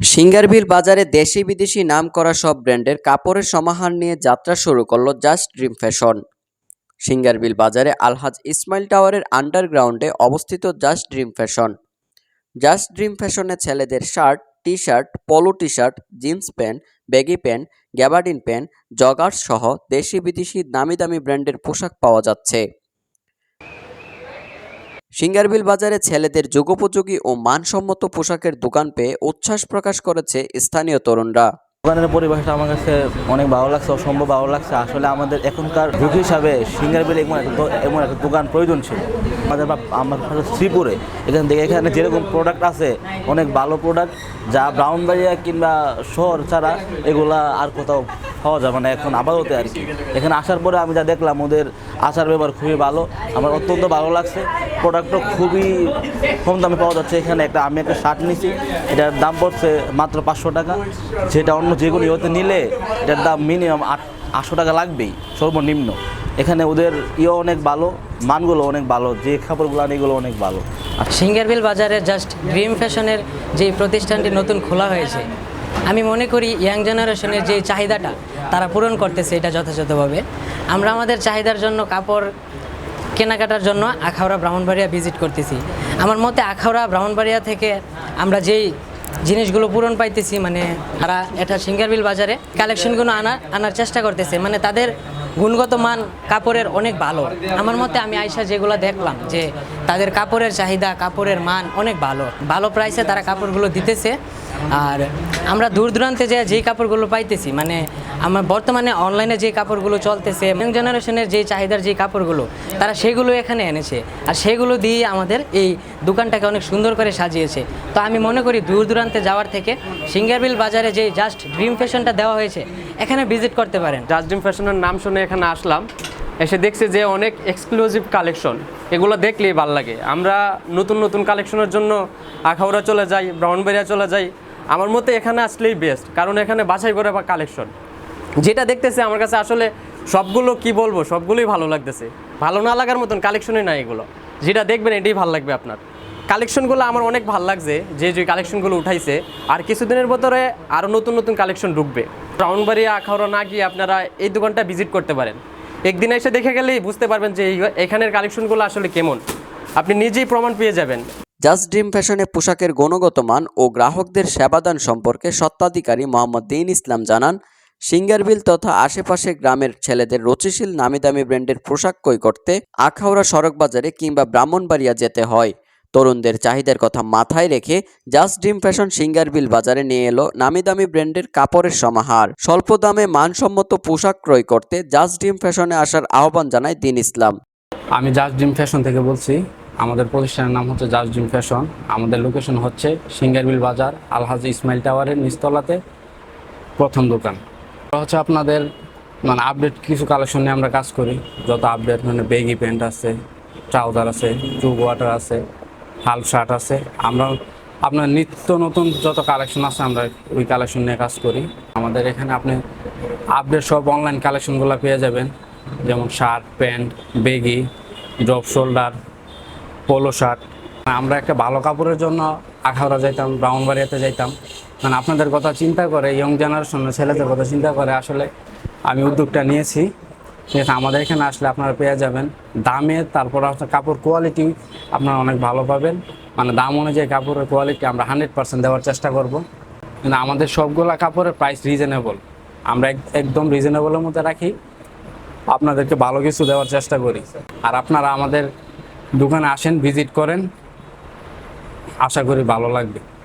সিঙ্গারবিল বাজারে দেশি বিদেশি নাম করা সব ব্র্যান্ডের কাপড়ের সমাহার নিয়ে যাত্রা শুরু করল জাস্ট ড্রিম ফ্যাশন। সিঙ্গারবিল বাজারে আলহাজ ইসমাইল টাওয়ারের আন্ডারগ্রাউন্ডে অবস্থিত just dream fashion. Just dream ফ্যাশনে ছেলেদের shirt T shirt polo T shirt jeans pant baggy pant, gabardine pant, joggers সহ দেশি বিদেশি দামি দামি ব্র্যান্ডের পোশাক পাওয়া যাচ্ছে। সিঙ্গারবিল বাজারে ছেলেদের যুগোপযোগী ও মানসম্মত পোশাকের দোকান পেয়ে উচ্ছ্বাস প্রকাশ করেছে স্থানীয় তরুণরা। দোকানের পরিবেশটা আমার কাছে অনেক ভালো লাগছে, অসম্ভব ভালো লাগছে। আসলে আমাদের এখনকার যুগ হিসাবে সিঙ্গারবিল এমন একটা এমন একটা দোকান প্রয়োজন ছিল। আমাদের আমার শ্রীপুরে, এখান থেকে এখানে যেরকম প্রোডাক্ট আছে, অনেক ভালো প্রোডাক্ট যা ব্রাউনবাড়িয়া কিংবা শহর ছাড়া এগুলা আর কোথাও পাওয়া যাবে না এখন আপাতত আর কি। এখানে আসার পরে আমি যা দেখলাম, ওদের আচার ব্যবহার খুবই ভালো, আমার অত্যন্ত ভালো লাগছে। প্রোডাক্টও খুবই কম দামে পাওয়া যাচ্ছে। এখানে একটা, আমি একটা শার্ট নিছি, এটার দাম পড়ছে মাত্র পাঁচশো টাকা। যেটা অন্য যে কোনো ইয়েতে নিলে এটার দাম মিনিমাম আট, আটশো টাকা লাগবেই, সর্বনিম্ন। এখানে ওদের ইয়ে অনেক ভালো, মানগুলো অনেক ভালো, যে আনে এগুলো অনেক ভালো। আর সিঙ্গারবিল বাজারে জাস্ট ড্রিম ফ্যাশনের যে প্রতিষ্ঠানটি নতুন খোলা হয়েছে আমি মনে করি ইয়াং জেনারেশনের যে চাহিদাটা তারা পূরণ করতেছে এটা যথাযথভাবে। আমরা আমাদের চাহিদার জন্য কাপড় কেনাকাটার জন্য আখাউড়া, ব্রাহ্মণবাড়িয়া ভিজিট করতেছি। আমার মতে আখাউড়া, ব্রাহ্মণবাড়িয়া থেকে আমরা যেই জিনিসগুলো পূরণ পাইতেছি মানে তারা এটা সিঙ্গারবিল বাজারে কালেকশনগুলো আনা আনার চেষ্টা করতেছে মানে তাদের গুণগত মান কাপড়ের অনেক ভালো। আমার মতে আমি আয়সা যেগুলো দেখলাম যে তাদের কাপড়ের চাহিদা, কাপড়ের মান অনেক ভালো। ভালো প্রাইসে তারা কাপড়গুলো দিতেছে। আর আমরা দূর দূরান্তে যে যেই কাপড়গুলো পাইতেছি মানে আমার বর্তমানে অনলাইনে যে কাপড়গুলো চলতেছে ইয়াং জেনারেশনের যে চাহিদার যে কাপড়গুলো, তারা সেগুলো এখানে এনেছে। আর সেগুলো দিয়ে আমাদের এই দোকানটাকে অনেক সুন্দর করে সাজিয়েছে। তো আমি মনে করি দূর দূরান্তে যাওয়ার থেকে সিঙ্গারবিল বাজারে যে জাস্ট ড্রিম ফ্যাশনটা দেওয়া হয়েছে, এখানে ভিজিট করতে পারেন। জাস্ট ড্রিম ফ্যাশনের নাম শুনে এখানে আসলাম। এসে দেখছে যে অনেক এক্সক্লুসিভ কালেকশন এগুলো দেখলেই ভালো লাগে। আমরা নতুন নতুন কালেকশনের জন্য আখাউড়া চলে যাই ব্রাউনবেরিয়া চলে যাই। আমার মতে এখানে আসলেই বেস্ট কারণ এখানে বাছাই করে বা কালেকশন যেটা দেখতেছে আমার কাছে আসলে সবগুলো কি বলব, সবগুলোই ভালো লাগতেছে। ভালো না লাগার মতন কালেকশনই নাই এগুলো। যেটা দেখবেন এটাই ভালো লাগবে আপনার। কালেকশনগুলো আমার অনেক ভালো লাগছে, যে যে কালেকশনগুলো উঠাইছে, আর কিছুদিনের ভিতরে আরও নতুন নতুন কালেকশন ঢুকবে। ব্রাউনবাড়ি আখাউড়া না গিয়ে আপনারা এই দোকানটা ভিজিট করতে পারেন। একদিন এসে দেখে গেলেই বুঝতে পারবেন যে এখানের কালেকশনগুলো আসলে কেমন। আপনি নিজেই প্রমাণ পেয়ে যাবেন। জাস্ট ড্রিম ফ্যাশনে পোশাকের গুণগত মান ও গ্রাহকদের সেবাদান সম্পর্কে সত্ত্বাধিকারী মোহাম্মদ দিন ইসলাম জানান সিঙ্গারবিল তথা আশেপাশে গ্রামের ছেলেদের রচিশীল নামি দামি ব্র্যান্ডের পোশাক ক্রয় করতে আখাউড়া সড়ক বাজারে কিংবা ব্রাহ্মণবাড়িয়া যেতে হয়। তরুণদের চাহিদার কথা মাথায় রেখে জাস্ট ড্রিম ফ্যাশন সিঙ্গারবিল বাজারে নিয়ে এলো নামি দামি ব্র্যান্ডের কাপড়ের সমাহার। স্বল্প দামে মানসম্মত পোশাক ক্রয় করতে জাস্ট ড্রিম ফ্যাশনে আসার আহ্বান জানায় দিন ইসলাম। আমি জাস্ট ড্রিম ফ্যাশন থেকে বলছি, আমাদের প্রতিষ্ঠানের নাম হচ্ছে জাস্ট ড্রিম ফ্যাশন। আমাদের লোকেশন হচ্ছে সিঙ্গারবিল বাজার, আলহাজ ইসমাইল টাওয়ারের নিচতলাতে, প্রথম দোকান। হচ্ছে আপনাদের মানে আপডেট কিছু কালেকশন নিয়ে আমরা কাজ করি, যত আপডেট মানে বেগি প্যান্ট আছে ট্রাউজার আছে টু ওয়াটার আছে হাল শার্ট আছে। আমরা আপনার নিত্য নতুন যত কালেকশন আছে, আমরা ওই কালেকশন নিয়ে কাজ করি। আমাদের এখানে আপনি আপডেট সব অনলাইন কালেকশনগুলো পেয়ে যাবেন। যেমন shirt, pant, baggy, drop shoulder, polo shirt. আমরা একটা ভালো কাপড়ের জন্য আখাউড়া যাইতাম ব্রাউনবাড়িয়াতে যাইতাম। মানে আপনাদের কথা চিন্তা করে ইয়ং জেনারেশনের ছেলেদের কথা চিন্তা করে, আসলে আমি উদ্যোগটা নিয়েছি। ঠিক আছে আমাদের এখানে আসলে আপনারা পেয়ে যাবেন। দামে তারপর আপনার কাপড় কোয়ালিটি আপনারা অনেক ভালো পাবেন। মানে দাম অনুযায়ী কাপড়ের কোয়ালিটি আমরা হান্ড্রেড পার্সেন্ট দেওয়ার চেষ্টা করব। কিন্তু আমাদের সবগুলা কাপড়ের প্রাইস রিজনেবল আমরা এক- একদম রিজনেবলের মধ্যে রাখি। আপনাদেরকে ভালো কিছু দেওয়ার চেষ্টা করি। আর আপনারা আমাদের দোকানে আসেন ভিজিট করেন। আশা করি ভালো লাগবে।